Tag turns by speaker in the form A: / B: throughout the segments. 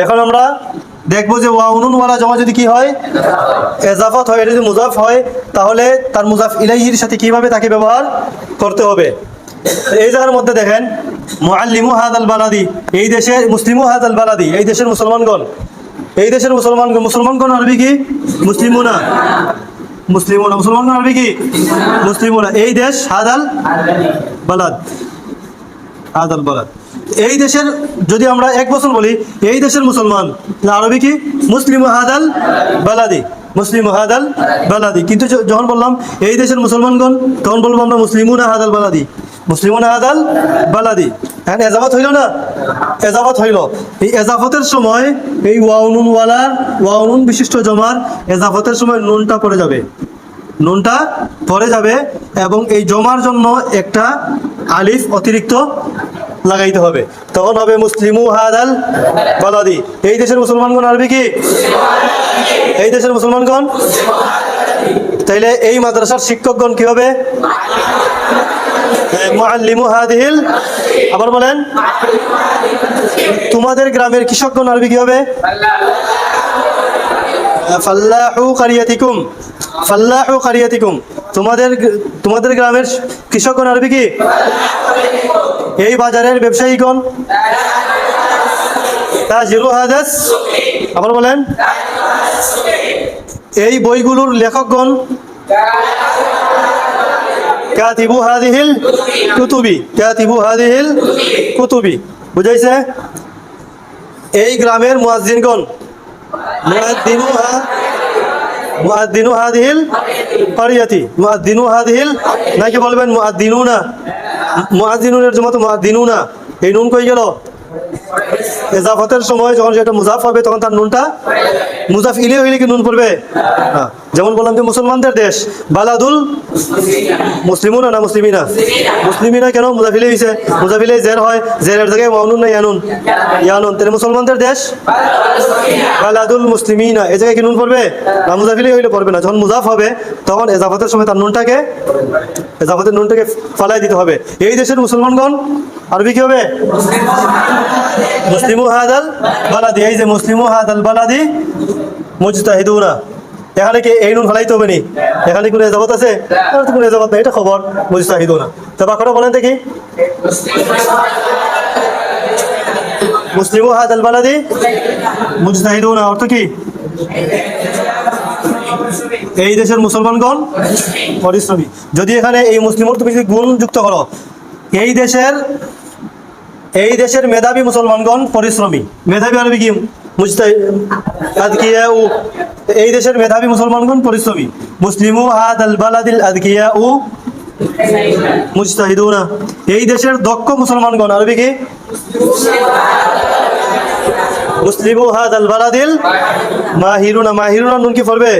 A: এখন আমরা দেখব যে ওয়াউনুন ওয়ালা জমা যদি কি হয়, এজাফত হয়, এটা যদি মুজাফ হয়, তাহলে তার মুজাফ ইলাইহির সাথে কীভাবে তাকে ব্যবহার করতে হবে? এই জায়গার মধ্যে দেখেন, মুআল্লিমু হাদাল বালাদি, এই দেশের মুসলিমু হাদাল বালাদি, এই দেশের মুসলমানগণ, এই দেশের মুসলমানগণ মুসলমানগণ আরবি কি? মুসলিমুনা। মুসলিমুনা, মুসলমানগণ আরবি কি? মুসলিমুনা। এই দেশ হাদাল বালাদ হাদাল বালাদ। এই দেশের, যদি আমরা এক বছর বলি, এই দেশের মুসলমান আরবি কি? মুসলিম হাদাল বালাদি। মুসলিম হাদাল বালাদি। কিন্তু যখন বললাম এই দেশের মুসলমানগণ, তখন বলব আমরা মুসলিমুনা হাদাল বালাদি। মুসলিমুনা হাদাল বালাদি। হ্যাঁ এজাফত হইল না? এজাফত হইল। এই এজাফতের সময় এই ওয়াউনুন ওয়ালার ওয়াউনুন বিশিষ্ট জমার এজাফতের সময় নুনটা পড়ে যাবে। নুনটা পরে যাবে এবং এই জমার জন্য একটা আলিফ অতিরিক্ত লাগাইতে হবে। তখন হবে মুসলিমু হাদাল বালাদি। এই দেশের মুসলমানগণ আরবি কি? এই দেশের মুসলমানগণ? তাইলে এই মাদ্রাসার শিক্ষকগণ কি হবে? আবার বলেন, তোমাদের গ্রামের কৃষকগণ আরবি কি হবে? ফাল্লাহু কারিয়াতিকুম। ফাল্লাহু কারিয়াতিকুম। তোমাদের তোমাদের গ্রামের কৃষকগণ আরবি কি? এই বাজারের ব্যবসায়ীগণ। হাদাস। আবার বলেন। এই বইগুলোর লেখকগণ। কাতিবু হাদিহিল কুতুবি। কাতিবু হাদিহিল কুতুবি। বুঝাইছে? এই গ্রামের মুয়াজ্জিনগণ। মুয়াদ্দিনুহা নাকি বলবেন মুয়াদ্দিনুনা মুয়াদ্দিনুনের জমা তো মুয়াদ্দিনুনা এই নুন কই গেল? এজাফতের সময় যখন সেটা মুজাফ হবে, তখন তার নুনটা মুজাফ ইলে হইলে কি নুন পড়বে? হ্যাঁ। যেমন বললাম যে মুসলমানদের দেশ, বালাদুল মুসলিমুনা না মুসলিমিনা? মুসলিমিনা কেন? মুজাফিলে হয়েছে মুজাফিলে জের হয়, জেরের জায়গায় মাউনুন না ইয়ানুন? ইয়ানুন। তাহলে মুসলমানদের দেশ? বালাদুল মুসলিমিনা। এই জায়গায় কি নুন পড়বে? না মুজাফিলে হইলে পড়বে না। যখন মুজাফ হবে, তখন এজাফতের সময় তার নুনটাকে, এজাফতের নুনটাকে ফালাই দিতে হবে। এই দেশের মুসলমানগণ আরবি কি হবে? মুসলিমু হাদাল বালাদি। এই যে মুসলিমু হাদাল বালাদি মুজতাহিদুনা। এখানে কি এই নুন ফেলাইতে হবে নি? এখানে কোনো এজাবত আছে? কোনো এজাবত নেই, এটা খবর মুজতাহিদুনা তো বাক্যটা বলেন দেখি। মুসলিমু হাদাল বালাদি মুজতাহিদুনা অর্থ কি? এই দেশের মুসলমানগণ পরিশ্রমী যদি এখানে এই মুসলিমর তুমি যদি গুণ যুক্ত করো, এই দেশের এই দেশের মেধাবী মুসলমানগণ পরিশ্রমী। মেধাবী আরবি কি? মুজতাহি আদকিয়া ও এই দেশের মেধাবী মুসলমানগণ পরিশ্রমী। মুসলিমু হাদ আল বালাদিল আদকিয়া ও মুজতাহিদুনা। এই দেশের দক্ষ মুসলমানগণ, আরবি কি? মুসলিমু হাদ আল বালাদিল মাহিরুনা। মাহিরুনা নুন কি পড়বে?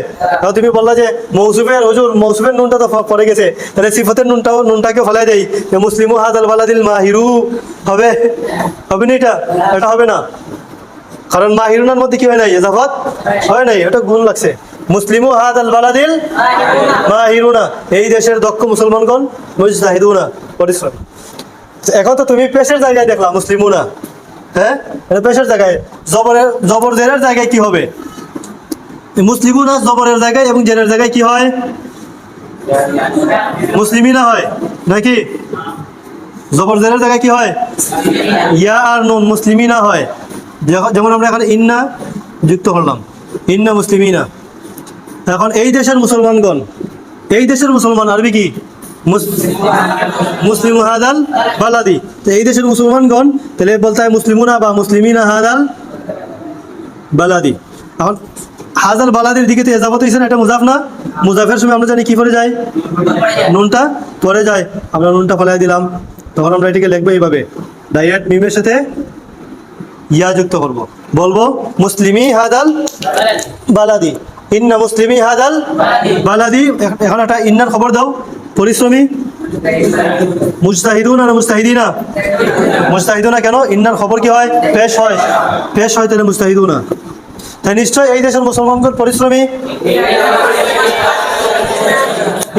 A: তুমি বললা যে মৌসুফের, হুজুর, মৌসুফের নুনটা তো পড়ে গেছে। তাহলে সিফতের নুনটাও, নুনটাকে ফেলাই দেই। মুসলিমু হাদ আল বালাদিল মাহিরু হবে। হবে না এটা? এটা হবে না। কারণ মাহিরুনার মধ্যে কি হয় নাই? এজাফত হয় নাই। এটা গুণ লাগছে। মুসলিমু হাদ আল বালাদিল মাহিরুনা এই দেশের দক্ষ মুসলমানগণ মুজতাহিদুনা, পরিশ্রম। এখন তো তুমি পেশের জায়গায় দেখলা মুসলিমুনা। হ্যাঁ? এটা পেশের জায়গায়। জবরের জবর জেরের জায়গায় কি হবে? মুসলিমুনা জবরের জায়গায় এবং জেরের জায়গায় কি হয়? মুসলিমিনা হয়। নাকি জবর জেরের জায়গায় কি হয়? ইয়া আর নুন মুসলিমিনা হয়। যেখ- যেমন আমরা এখন ইন্না যুক্ত করলাম। ইন্না মুসলিমিনা। এখন এই দেশের মুসলমানগণ, এই দেশের মুসলমান আরবি কি? মুস- মুসলিম হাদাল বালাদি। তো এই দেশের মুসলমানগণ, তাহলে বলতে হয় মুসলিমুনা বা মুসলিমিনা হাদাল বালাদি। এখন হাজাল বালাদির দিকে তো এজাবত হয়েছে না এটা মুজাফ না? মুজাফের সময় আমরা জানি কি করে যায়? নুনটা পরে যায়। আমরা নুনটা ফেলাই দিলাম। তখন আমরা এটাকে লিখব এইভাবে। ডাইরেক্ট মিমের সাথে ইয়া যুক্ত করব। বলব, মুসলিমি হাদাল বালাদি। ইন্না মুসলিমি হাদাল বালাদি। এখন একটা ইন্নার খবর দাও। পরিশ্রমী। মুজতাহিদুন আর মুস্তাহিদিনা মুস্তাহিদুনা কেন? ইন্নার খবর কি হয়? পেশ হয়। পেশ হয় তাহলে মুস্তাহিদুনা তাই নিশ্চয় এই দেশের মুসলমানদের পরিশ্রমী।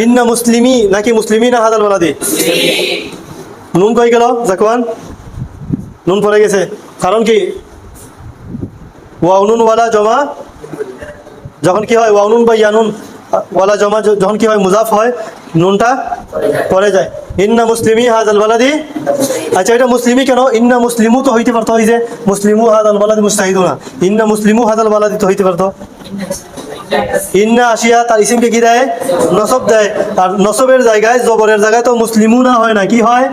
A: ইন্না মুসলিমি, নাকি মুসলিমি না হাদাল বালাদি? নুন কই গেল? জাকওয়ান? নুন পড়ে গেছে। কারণ কি? ওয়াউনুন ওয়ালা জমা, যখন কি হয়, ওয়াউনুন বা ইয়ানুন, ওয়ালা জমা যখন কি হয়, মুজাফ হয়, নুনটা পরে যায়। ইন্না মুসলিমি হাজাল বালাদি আচ্ছা এটা মুসলিমই কেন? ইন্না মুসলিমও তো হইতে পারতো ওই যে, মুসলিমু হাজাল বালাদি মুস্তাহিদ না ইন্না মুসলিমু হাজাল বালাদি তো হইতে পারতো। ইন্না আসিয়া তার ইসিমকে কি দেয়? নসব দেয়। আর নসবের জায়গায়, জবরের জায়গায় তো মুসলিমু না হয় না। কি হয়?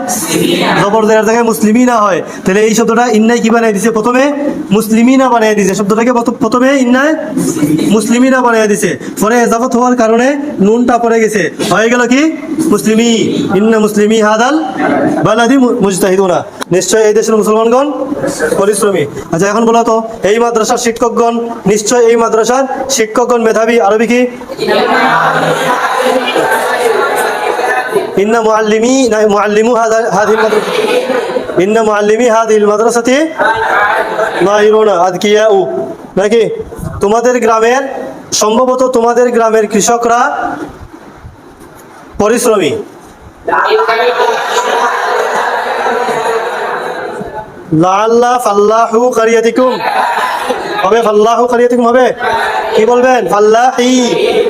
A: জবরদের জায়গায় মুসলিমই না হয়। তাহলে এই শব্দটা ইন্নায় কি বানিয়ে দিছে? প্রথমে মুসলিমই না বানিয়ে দিছে। শব্দটাকে প্রথ- প্রথমে ইন্নায় মুসলিমই না বানিয়ে দিছে। পরে এজাফত হওয়ার কারণে নুনটা পড়ে গেছে। হয়ে গেল কি? মুসলিমি। ইন্না মুসলিমি হাদাল বালাদি মু- মুজতাহিদুনা। নিশ্চয় এই দেশের মুসলমানগণ পরিশ্রমী। আচ্ছা এখন বলো তো, এই মাদ্রাসার শিক্ষকগণ নিশ্চয় এই মাদ্রাসার শিক্ষকগণ মেধাবী, আরবি কি? ইন্না হাদা, হাদিল ইন্না হাদিল নাকি? তোমাদের গ্রামের, সম্ভবত তোমাদের গ্রামের কৃষকরা পরিশ্রমী। লাল্লা ফাল্লাহু কারিয়াতিকুম। হবে ফাল্লাহু কারিয়াতিকুম হবে? কি বলবেন? ফাল্লাহি।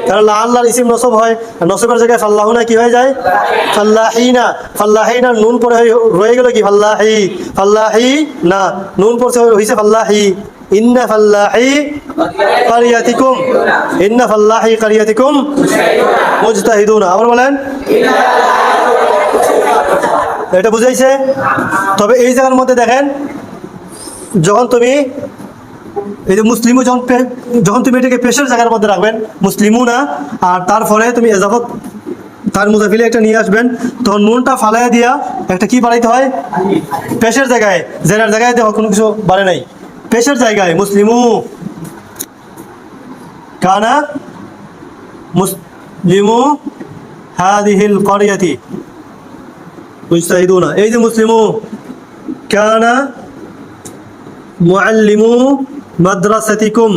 A: কারণ লাল্লার ইসিম নসব হয়। নসবের জায়গায় ফাল্লাহু না কি হয়ে যায়? ফাল্লাহি না ফাল্লাহি না নুন পরে রয়ে গেল কি? ফাল্লাহি। ফাল্লাহি না, নুন পড়ছে হয়েছে ফাল্লাহি। ইন্না ফাল্লাহি কারিয়াতিকুম। ইন্না ফাল্লাহি কারিয়াতিকুম মুজতাহিদুনা। আবার বলেন। এটা বুঝাইছে। তবে এই জায়গার মধ্যে দেখেন, যখন তুমি, এই যে মুসলিমও যখন যখন তুমি এটাকে পেশের জায়গার মধ্যে রাখবেন, মুসলিমও না, আর তারপরে তুমি এজাফত, তার মুজাফিলে একটা নিয়ে আসবেন, তখন নুনটা ফালাইয়া দিয়া একটা কি বাড়াইতে হয়? পেশের জায়গায়, জেনার জায়গায় দেখো কোনো কিছু বাড়ে নাই। পেশের জায়গায় মুসলিমু কানা মুসলিমু হাদিহিল করিয়াতি। মুজতাহিদুনা এই যে মুসলিমু কানা মুআল্লিমু মাদ্রাসাতিকুম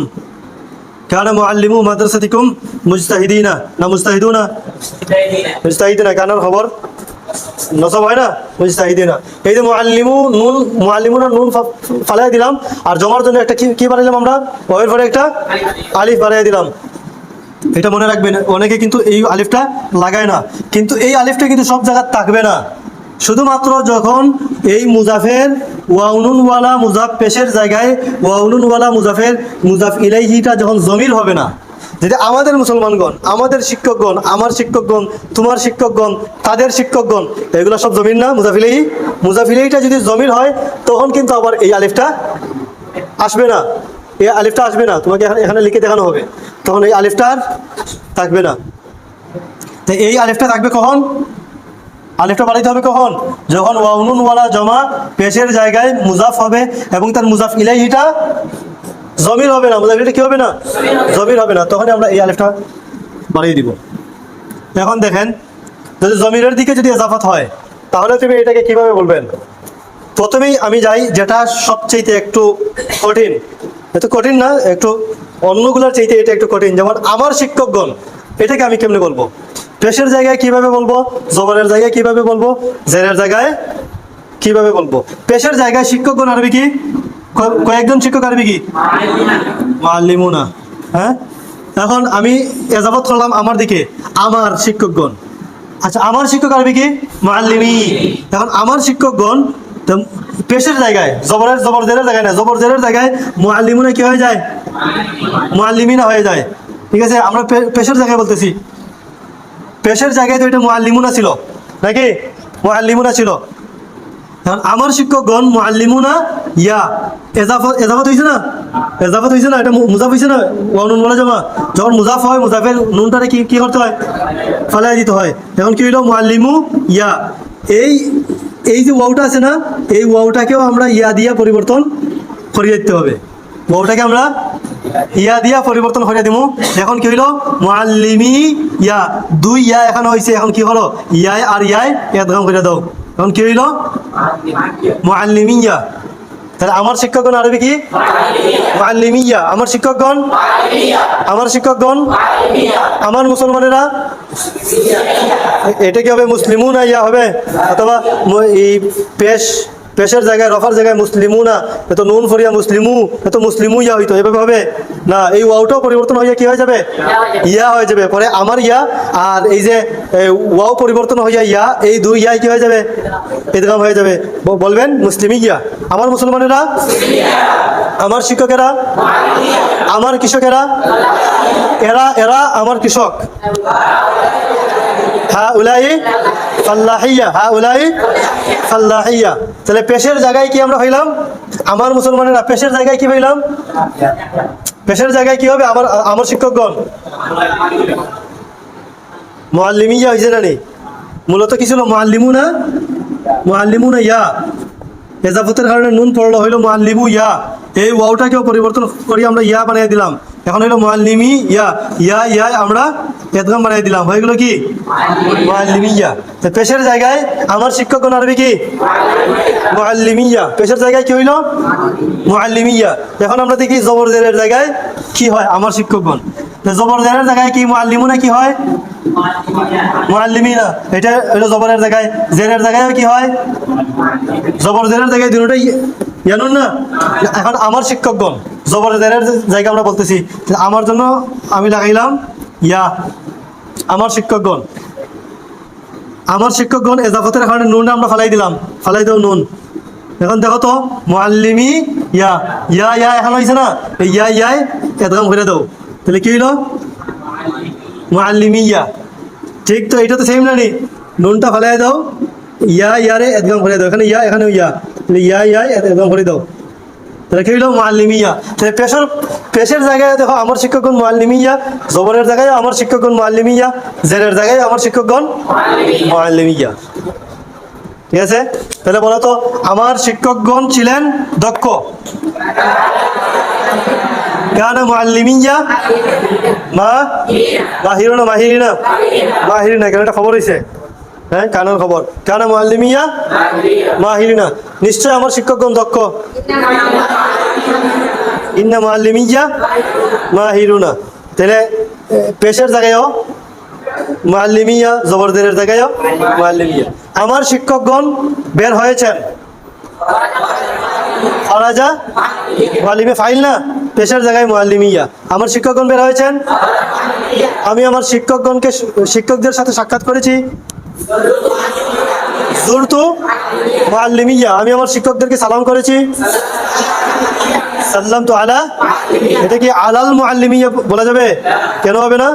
A: কানা মুআল্লিমু মাদ্রাসাতিকুম মুজতাহিদিনা না মুজতাহিদুনা মুজতাহিদিনা কানার খবর নসব হয় না মুজতাহিদিনা এই যে মুআল্লিমু নুন মুআল্লিমুনা নুন ফালাই দিলাম আর জমার জন্য একটা কি কি বানাইলাম আমরা? ওয়ের পরে একটা আলিফ বানাই দিলাম। এটা মনে রাখবেন, অনেকে কিন্তু এই আলিফটা লাগায় না। কিন্তু এই আলিফটা কিন্তু সব জায়গায় থাকবে না। শুধুমাত্র যখন এই মুজাফের ওয়াউনুনওয়ালা মুজাফ পেশের জায়গায় ওয়াউনুনওয়ালা মুজাফের মুজাফ ইলাইহিটা যখন জমির হবে না, যেটা আমাদের মুসলমানগণ, আমাদের শিক্ষকগণ, আমার শিক্ষকগণ, তোমার শিক্ষকগণ, তাদের শিক্ষকগণ, এগুলো সব জমির না মুজাফিলেহি মুজাফিলেইটা যদি জমির হয়, তখন কিন্তু আবার এই আলিফটা আসবে না। এই আলিফটা আসবে না। তোমাকে এখানে লিখে দেখানো হবে। তখন এই আলিফটা থাকবে না। তো এই আলিফটা থাকবে কখন? আলিফটা বাড়াইতে হবে কখন? যখন ওয়াউনুনওয়ালা জমা পেশের জায়গায় মুজাফ হবে এবং তার মুজাফ ইলাইহিটা জমির হবে না, মুজাফ ইলাইহিটা কি হবে না? জমির হবে না তখন আমরা এই আলিফটা বাড়িয়ে দিব। এখন দেখেন, যদি জমিরের দিকে যদি এজাফত হয়, তাহলে তুমি এটাকে কীভাবে বলবেন? প্রথমেই আমি যাই, যেটা সবচেয়ে একটু কঠিন। এত কঠিন না, একটু অন্যগুলোর চাইতে এটা একটু কঠিন। যেমন আমার শিক্ষকগণ, এটাকে আমি কেমনে বলব? পেশের জায়গায় কীভাবে বলব? জবরের জায়গায় কীভাবে বলব? জেরের জায়গায় কীভাবে বলব? পেশের জায়গায় শিক্ষকগণ আরবি কি? কয়েকজন শিক্ষক আরবি কি? মাল্লিমুনা হ্যাঁ? এখন আমি এজাবত করলাম আমার দিকে। আমার শিক্ষকগণ। আচ্ছা আমার শিক্ষক আরবি কি? মাল্লিমি এখন আমার শিক্ষকগণ পেশের জায়গায়, জবরের জবর জেরের জায়গায় না, জবর জেরের জায়গায় মুআল্লিমুনা কি হয়ে যায়? মুআল্লিমিনা হয়ে যায়। ঠিক আছে, আমরা পেশের জায়গায় বলতেছি। পেশের জায়গায় তো এটা মুআল্লিমুনা ছিল। নাকি? মুআল্লিমুনা ছিল। আমার শিক্ষকগণ মুআল্লিমুনা, ইয়া এজাফত এজাফত হয়েছে না? এজাফত হয়েছে না? এটা মুজাফ হয়েছে না? ওয়ানুন বলা জমা। যখন মুজাফ হয়, মুজাফের নুনটারে কি কি করতে হয়? ফালাই দিতে হয়। এখন কি হইল? মুআল্লিমু, ইয়া। এই এই যে ওয়াউটা আছে না, এই ওয়াউটাকেও আমরা ইয়া দিয়া পরিবর্তন করিয়ে দিতে হবে। ওয়াউটাকে আমরা ইয়া দিয়া পরিবর্তন করে দিব এখন কি হইল? মুআল্লিমি ইয়া। দুই ইয়া এখন হয়েছে এখন কি হলো? ইয়ায় আর ইয়ায় এদগাম করে দাও। এখন কি হইল? মুআল্লিমিয়া তাহলে আমার শিক্ষকগণ আরবি কি? মুআল্লিমিয়া আমার শিক্ষকগণ? আমার শিক্ষকগণ? আমার মুসলমানেরা? এটা কি হবে? মুসলিমু না ইয়া হবে? অথবা এই পেশ পেশের জায়গায়, রফার জায়গায় মুসলিমু না, এত নুন ফরিয়া মুসলিমু, এত মুসলিমু ইয়া হইতো, এভাবে হবে? না, এই ওয়াওটাও পরিবর্তন হইয়া কি হয়ে যাবে? ইয়া হয়ে যাবে। পরে আমার ইয়া, আর এই যে ওয়াও পরিবর্তন হইয়া ইয়া, এই দুই ইয়া কি হয়ে যাবে? ইদগাম হয়ে যাবে। বলবেন মুসলিমি ইয়া। আমার মুসলমানেরা? আমার শিক্ষকেরা? আমার কৃষকেরা? এরা এরা আমার কৃষক। হ্যাঁ উলাই ফাল্লাহিয়া হ্যাঁ উলাই ফাল্লাহিয়া। তাহলে পেশের জায়গায় কি আমরা হইলাম? আমার মুসলমানেরা পেশের জায়গায় কি হইলাম? পেশের জায়গায় কি হবে? আমার আমার শিক্ষকগণ। মোয়াল্লিমিয়া হয়েছে না নি? মূলত কি ছিল মোয়াল্লিমু না মোয়াল্লিমু না ইয়া। এজাফতের কারণে নুন পড়ল, হইল মোয়াল্লিমু ইয়া। এই ওয়াওটাকেও পরিবর্তন করি আমরা ইয়া বানিয়ে দিলাম। এখন হইল মোয়াল্লিমি ইয়া। ইয়া ইয়া আমরা এদগাম বানিয়ে দিলাম। হয়ে গেলো কি? মোয়াল্লিমি ইয়া তো পেশের জায়গায় আমার শিক্ষকগণ আরবি কি? মোয়াল্লিমিয়া পেশের জায়গায় কি হইল? মোয়াল্লিমিয়া এখন আমরা দেখি জবরদের জায়গায় কি হয় আমার শিক্ষকগণ। জবরদের জায়গায় কি মোয়াল্লিমু না কি হয়? মোয়াল্লিমিনা এটা হইল জবরের জায়গায়। জেরের জায়গায় কি হয়? জবর জেরের জায়গায় দুটোই জানুন না? এখন আমার শিক্ষকগণ, জবর জেরের জায়গা আমরা বলতেছি। আমার জন্য আমি লাগাইলাম ইয়া, আমার শিক্ষকগণ আমার শিক্ষকগণ এজাফতের কারণে নুন আমরা ফালাই দিলাম, ফালাই দাও নুন। এখন দেখো তো মোয়াল্লিমি ইয়া ইয়া ইয়া, এখন হয়েছে না? এই ইয়া, ইয়াই এদগাম করে দাও। তাহলে কি হইল? মোয়াল্লিমি ইয়া। ঠিক তো এটা তো সেম না নি? নুনটা ফালাই দাও, ইয়া ইয়ারে এদগাম করে দাও। এখানে ইয়া, এখানেও ইয়া। তাহলে ইয়া, ইয়াই এদগাম করে দাও। কি হইল মোয়াল্লিমিয়া তাহলে পেশার পেশের জায়গায় দেখো আমার শিক্ষকগণ মোয়াল্লিমিয়া জবরের জায়গায় আমার শিক্ষকগণ মোয়াল্লিমিয়া জেরের জায়গায় আমার শিক্ষকগণ মোয়াল্লিমিয়া ঠিক আছে? তাহলে বলো তো, আমার শিক্ষকগণ ছিলেন দক্ষ। কানা মুআল্লিমিয়া মা? মাহিরুনা মাহিরিনা মাহিরিনা কেন একটা খবর হয়েছে হ্যাঁ কানার খবর। কানা মুআল্লিমিয়া মাহিরিনা নিশ্চয় আমার শিক্ষকগণ দক্ষ। ইন্না মুআল্লিমিয়া মাহিরুনা। তাহলে এ, পেশের জায়গায়ও মুআল্লিমিয়া জবরদের জায়গায়ও মুআল্লিমিয়া। আমার শিক্ষকগণ বের হয়েছেন। ফাইল না? পেশার জায়গায় মুআল্লিমিয়া। আমার শিক্ষকগণ বের হয়েছেন? আমি আমার শিক্ষকগণকে শিক্ষকদের সাথে সাক্ষাৎ করেছি। জুরতু মুআল্লিমিয়া, আমি আমার শিক্ষকদেরকে সালাম করেছি। সাল্লাম তো আলা। এটা কি আলাল মুআল্লিমিয়া বলা যাবে? কেন হবে না?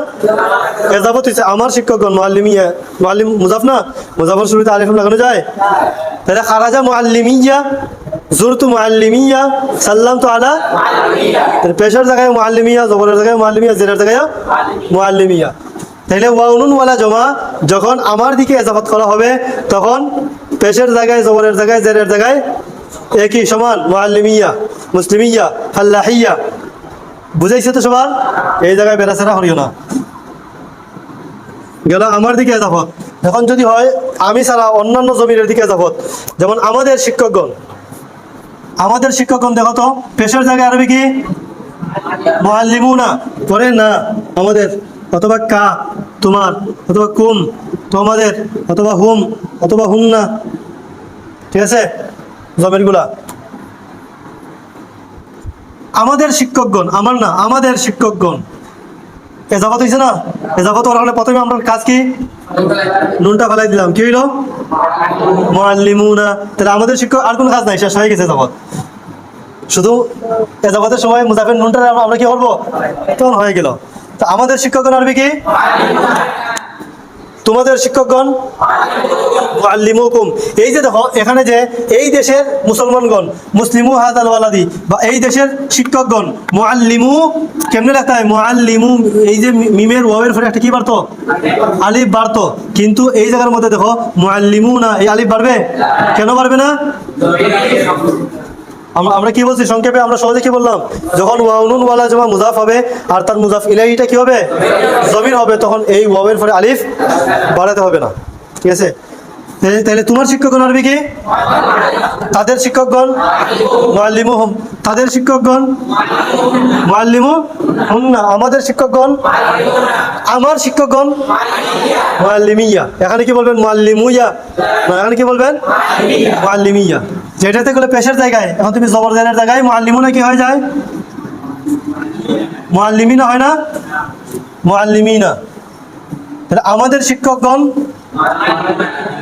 A: এজাবত হইছে আমার শিক্ষকগণ, মুআল্লিমিয়া। মুআল্লিম মুজাফ না? মুজাফর শুরুতে আলিফ লাগানো যায়। তাহলে খারাজা মুআল্লিমিয়া, জুরতু মুআল্লিমিয়া, সাল্লাম তো আলা। তাহলে পেশার জায়গায় মুআল্লিমিয়া, জবরের জায়গায় মুআল্লিমিয়া, জেরের জায়গায় মুআল্লিমিয়া। তাহলে ওয়াউনুন ওয়ালা জমা, যখন আমার দিকে এজাফত করা হবে, তখন পেশের জায়গায়, জবরের জায়গায়, জেরের জায়গায় একই সমান, মুআল্লিমিয়া, মুসলিমিয়া, ফাল্লাহিয়া। বুঝাইছে তো সবার? এই জায়গায় বেড়াচেরা করিও না। গেল আমার দিকে এজাফত। এখন যদি হয়, আমি ছাড়া অন্যান্য জমিনের দিকে এজাফত। যেমন আমাদের শিক্ষকগণ। আমাদের শিক্ষকগণ দেখো তো, পেশার জায়গায় আরবি কি? মুআল্লিমুনা। পরে না, আমাদের অথবা কা, তোমার, অথবা কুম, তোমাদের, অথবা হুম অথবা হুম না ঠিক আছে? জমিরগুলা আমাদের শিক্ষকগণ, আমার না, আমাদের শিক্ষকগণ। এজাফত হয়েছে না? এজাফত হওয়ার কারণে প্রথমে আমরা কাজ কি? নুনটা ফেলাই দিলাম। কি হইল? মুআল্লিমুনা। তাহলে আমাদের শিক্ষক আর কোনো কাজ নাই, শেষ হয়ে গেছে এজাফত শুধু এজাফতের সময় মুজাফের নুনটা আমরা কি করব? তখন হয়ে গেল। তো আমাদের শিক্ষকগণ আরবি কি? তোমাদের শিক্ষকগণ? মুআল্লিমুকুম এই যে দেখো, এখানে যে এই দেশের মুসলমানগণ, মুসলিমু হাদাল বা এই দেশের শিক্ষকগণ, মুআল্লিমু, কেমনে লেখা হয়? মুআল্লিমু, এই যে মিমের ওয়াবের পরে একটা কি বাড়তো? আলিফ বাড়তো। কিন্তু এই জায়গার মধ্যে দেখো মুআল্লিমু না এই আলিফ বাড়বে? কেন বাড়বে না? আমরা কি বলছি? সংক্ষেপে আমরা সহজে কি বললাম? যখন ওয়াউনুন ওয়ালা জমা মুজাফ হবে আর তার মুজাফ ইলাইটা কি হবে? জমির হবে তখন এই ওয়াবের পরে আলিফ বাড়াতে হবে না। ঠিক আছে? তাহলে- তোমার শিক্ষকগণ আরবি কি? তাদের শিক্ষকগণ? মুআল্লিমু হুম তাদের শিক্ষকগণ? মুআল্লিমু হুম না আমাদের শিক্ষকগণ? আমার শিক্ষকগণ? মুআল্লিমিয়া। এখানে কি বলবেন? মুআল্লিমুয়া। না, এখানে কি বলবেন? মুআল্লিমিয়া। যেটাতে গেলে পেশের জায়গায়, এখন তুমি জবরদারের জায়গায় মোয়াল্লিমুনা কি হয়ে যায়? মোয়াল্লিমিনা হয় না? মোয়াল্লিমিনা তাহলে আমাদের শিক্ষকগণ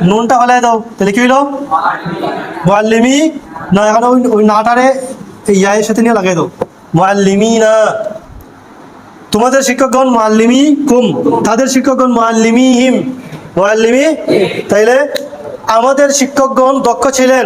A: নুনটা হলাই দাও। তাহলে কি হইল? মোয়াল্লিমি না, এখন ওই ওই নাটারে এই ইয়ায়ের সাথে নিয়ে লাগাই দাও। মোয়াল্লিমিনা তোমাদের শিক্ষকগণ মোয়াল্লিমি কুম তাদের শিক্ষকগণ মোয়াল্লিমি হিম মোয়াল্লিমি তাইলে আমাদের শিক্ষকগণ দক্ষ ছিলেন।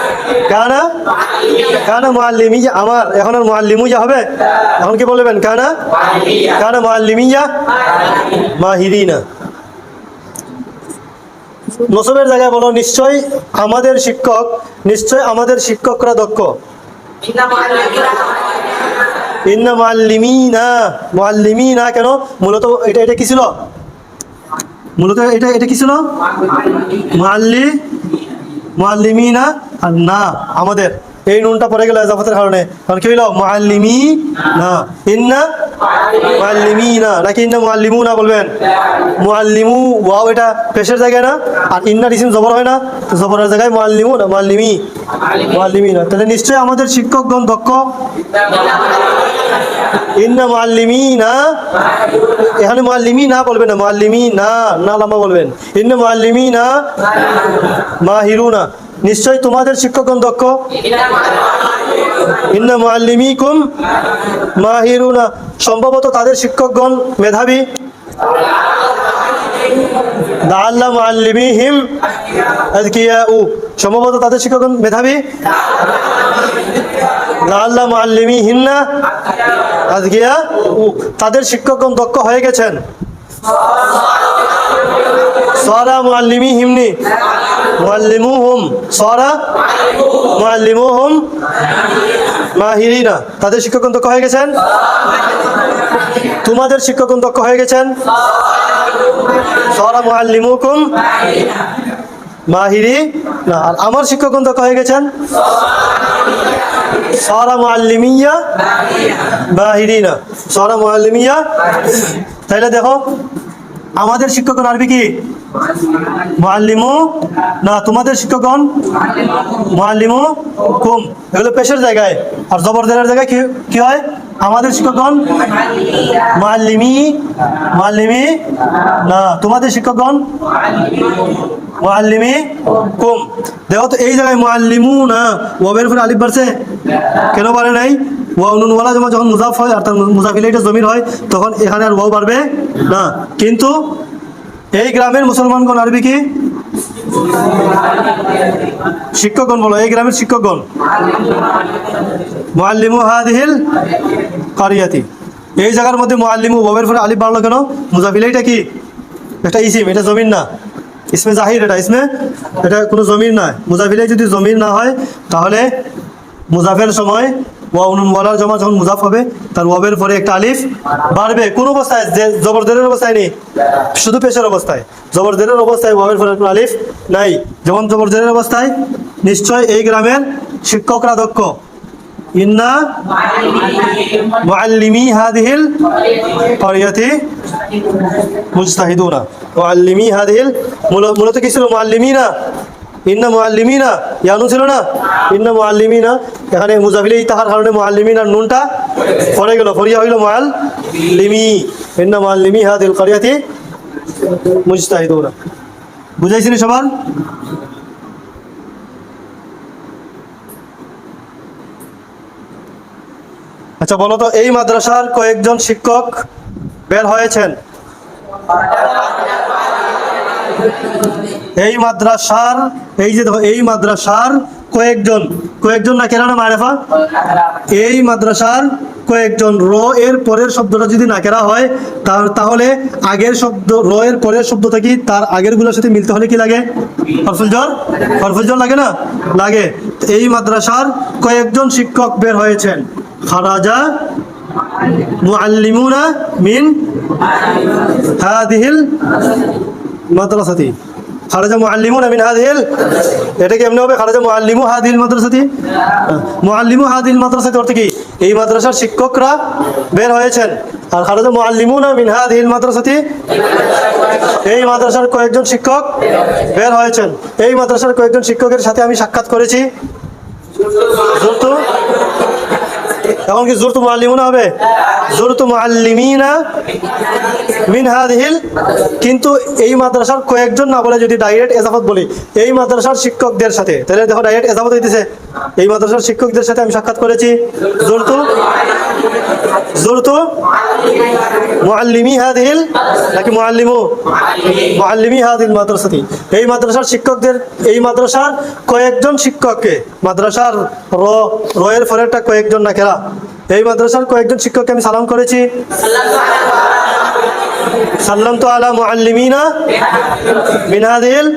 A: কানা? কানা মুআল্লিমিয়া আমার এখন আর মুআল্লিমুয়া হবে? এখন কি বলবেন? কানা? কানা মুআল্লিমিয়া মাহিরিনা নসবের জায়গায় বলো, নিশ্চয় আমাদের শিক্ষক, নিশ্চয় আমাদের শিক্ষকরা দক্ষ। ইন্না মুআল্লিমিনা মুআল্লিমিনা কেন? মূলত এটা এটা কি ছিল? মূলত এটা এটা কি ছিল? মুআল্লি মুআল্লিমিনা আর না আমাদের। এই নুনটা পড়ে গেল এজাফতের কারণে। কারণ কি হইল? মুআল্লিমি না। ইন্না মুআল্লিমিনা। নাকি ইন্না মুআল্লিমুনা বলবেন? মুআল্লিমু, ওয়াও এটা পেশের জায়গায় না? আর ইন্নার ইসিম জবর হয় না? তো জবরের জায়গায় মুআল্লিমু না মুআল্লিমি। মুআল্লিমিনা। তাহলে নিশ্চয়ই আমাদের শিক্ষকগণ দক্ষ। ইন্না মুআল্লিমিনা। এখানে মুআল্লিমিনা বলবেন না, মুআল্লিমিনা, না না লম্বা বলবেন। ইন্না মুআল্লিমিনা মাহিরুনা। নিশ্চয়ই তোমাদের শিক্ষকগণ দক্ষ? মাহিরুনা। সম্ভবত তাদের শিক্ষকগণ মেধাবী। সম্ভবত তাদের শিক্ষকগণ মেধাবী। তাদের শিক্ষকগণ দক্ষ হয়ে গেছেন। সারা মুআল্লিমিহিমনি। মুআল্লিমুহুম সারা মুআল্লিমুহুম মাহিরিনা। তাদের শিক্ষকগণ দক্ষ হয়ে গেছেন? তোমাদের শিক্ষকগণ দক্ষ হয়ে গেছেন? সারা মুআল্লিমুকুম মাহিরি না আর আমার শিক্ষকগণ দক্ষ হয়ে গেছেন? সারা মুআল্লিমিয়া মাহিরিনা। সারা মুআল্লিমিয়া। তাইলে দেখো, আমাদের শিক্ষকগণ আরবি কি? মুআল্লিমু না, তোমাদের শিক্ষকগণ? মুআল্লিমু কুম, এগুলো পেশের জায়গায়। আর জবরদারের জায়গায় কি হয়? আমাদের শিক্ষকগণ? মুআল্লিমি মুআল্লিমি না, তোমাদের শিক্ষকগণ? মুআল্লিমি কুম। দেখো তো, এই জায়গায় মুআল্লিমু না ওয়াবের উপরে আলিফ বাড়ছে। কেন বাড়ে নাই? ওয়াও নুন জমা যখন মুজাফ হয়, আর তার মুজাফিলে এটা জমির হয়, তখন এখানে আর ওয়াও বাড়বে না। কিন্তু এই গ্রামের মুসলমানগণ আরবি কি? শিক্ষকগণ বলো, এই গ্রামের শিক্ষকগণ। মুআল্লিমু হাদিহিল কারিয়াতি। এই জায়গার মধ্যে মুআল্লিমু ওয়াবের পরে আলিফ বাড়লো কেন? মুজাফিলে এটা কি? এটা ইসিম, এটা জমিন না। ইসমে জাহির এটা, ইসমে, এটা কোনো জমির না। মুজাফিলে যদি জমির না হয়, তাহলে মুজাফের সময় ওয়ালার জমা যখন মুজাফ হবে, তার ওয়াবের পরে একটা আলিফ বাড়বে। কোন অবস্থায়? যে জবরদেরের অবস্থায় নেই। শুধু পেশের অবস্থায়। জবরদেরের অবস্থায় ওয়াবের পরে কোনো আলিফ নাই। যেমন জবরদেরের অবস্থায়, নিশ্চয় এই গ্রামের শিক্ষকরা দক্ষ। ইন্না মুআল্লিমি হাদিহিল কারিয়াতি মুজতাহিদুনা। মুআল্লিমি হাদিহিল, মূল- মূলত কি ছিল? মুআল্লিমিনা। ইন্না মুআল্লিমিনা ইয়ানু ছিল না? ইন্না মুআল্লিমিনা, এখানে মুজাফিলে তাহার কারণে মুআল্লিমিনার নুনটা পড়ে গেল ফরিয়া হইল মুআল্লিমি। ইন্না মুআল্লিমি হাদিল কারিয়াতি মুজতাহিদুনা। বুঝাইছিনি সবার? আচ্ছা বলো এই মাদ্রাসার কয়েকজন শিক্ষক বের হয়েছেন? এই মাদ্রাসার, এই যে এই মাদ্রাসার কয়েকজন কয়েকজন না কেরা কেন মারেফা এই মাদ্রাসার কয়েকজন, র এর পরের শব্দটা যদি না নাকেরা হয় তাহলে আগের শব্দ, র এর পরের শব্দ থেকে তার আগেরগুলোর সাথে মিলতে হলে কি লাগে? হরফুল জর? হরফুল জর লাগে না? লাগে। এই মাদ্রাসার কয়েকজন শিক্ষক বের হয়েছেন। খারাজা মুআল্লিমুনা মিন হাদিহিল মাদ্রাসাতি। এটা হবে? খারাজা মাদ্রাসাতি অর্থ এই মাদ্রাসার শিক্ষকরা বের হয়েছেন। আর খারাজা এই মাদ্রাসার কয়েকজন শিক্ষক বের হয়েছেন। এই মাদ্রাসার কয়েকজন শিক্ষকের সাথে আমি সাক্ষাৎ করেছি। এখন কি জুরতু মুআল্লিমুনা হবে? জুরতু মুআল্লিমিনা মিন হাদিহিল। কিন্তু এই মাদ্রাসার কয়েকজন না বলে যদি ডাইরেক্ট এজাফত বলি, এই মাদ্রাসার শিক্ষকদের সাথে, তাহলে দেখো ডাইরেক্ট এজাফত হইতেছে। এই মাদ্রাসার শিক্ষকদের সাথে আমি সাক্ষাৎ করেছি। জুরতু জুরতু মুআল্লিমি হাদিহিল নাকি মুআল্লিমু? মুআল্লিমি হাদিল মাদ্রাসাতি। এই মাদ্রাসার শিক্ষকদের, এই মাদ্রাসার কয়েকজন শিক্ষককে, মাদ্রাসার র, রয়ের ফলেরটা কয়েকজন না খেলা? এই মাদ্রাসার কয়েকজন শিক্ষককে আমি সালাম করেছি। সাল্লাম তো আলা মুআল্লিমিনা মিন হাদিল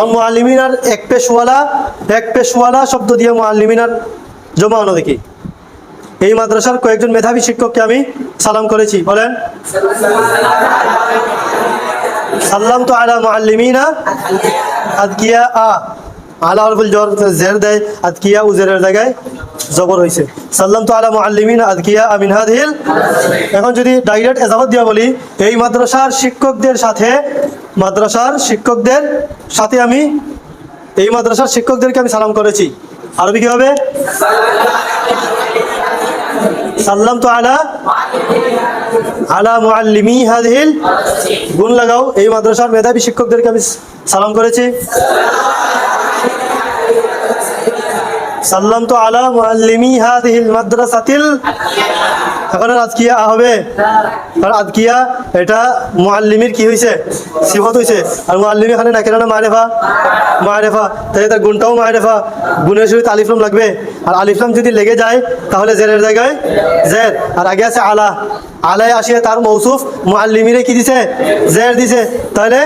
A: আর মুআল্লিমিনার এক পেশওয়ালা এক পেশওয়ালা শব্দ দিয়ে মুআল্লিমিনার জমা হলো দেখি। এই মাদ্রাসার কয়েকজন মেধাবী শিক্ষককে আমি সালাম করেছি। বলেন। সাল্লাম তো আলা মুআল্লিমিনা আদকিয়া আ। আলা হরফুল জর, জের দেয়, আদকিয়া উজেরের জায়গায় জবর হয়েছে সাল্লাম তো আলা মুআল্লিমিনা আদকিয়া আমিন হাদিল এখন যদি ডাইরেক্ট এজাবত দিয়া বলি, এই মাদ্রাসার শিক্ষকদের সাথে, মাদ্রাসার শিক্ষকদের সাথে আমি, এই মাদ্রাসার শিক্ষকদেরকে আমি সালাম করেছি। আরবি কি হবে? সাল্লাম তো আলা আলা মুআল্লিমি হাদিল গুণ লাগাও, এই মাদ্রাসার মেধাবী শিক্ষকদেরকে আমি সালাম করেছি। সাল্লাম তো আলা মুআল্লিমি হাদিল মাদ্রাসাতিল। এখন আজকিয়া হবে? আজকিয়া এটা মুআল্লিমির কি হয়েছে সিফত হয়েছে আর মুআল্লিমি এখানে না কেন মারেফা? মারেফা। তাই তার গুণটাও মারেফা। গুণের সহিত আলিফলাম লাগবে। আর আলিফলাম যদি লেগে যায়, তাহলে জেরের জায়গায় জের। আর আগে আছে আলা। আলায় আসিয়ে তার মৌসুফ মুআল্লিমিরে কি দিছে? জের দিছে। তাহলে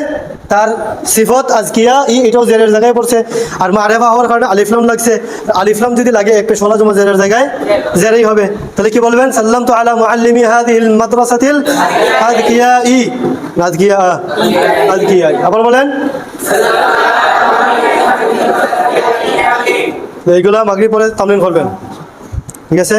A: তার সিফত আজকিয়া, ই এটাও জেরের জায়গায় পড়ছে। আর মারেফা হওয়ার কারণে আলিফলাম লাগছে। আলিফলাম যদি লাগে, এক পেশওয়ালা জমা জেরের জায়গায় জেরেই হবে। তাহলে কি বলবেন? সাল্লাম তো আলা মুআল্লিমি হাদিহিল মাদ্রাসাতিল আজকিয়া ই আজকিয়া আজকিয়া আবার বলেন। এইগুলা মাগরিব পরে তামলিন করবেন। ঠিক আছে?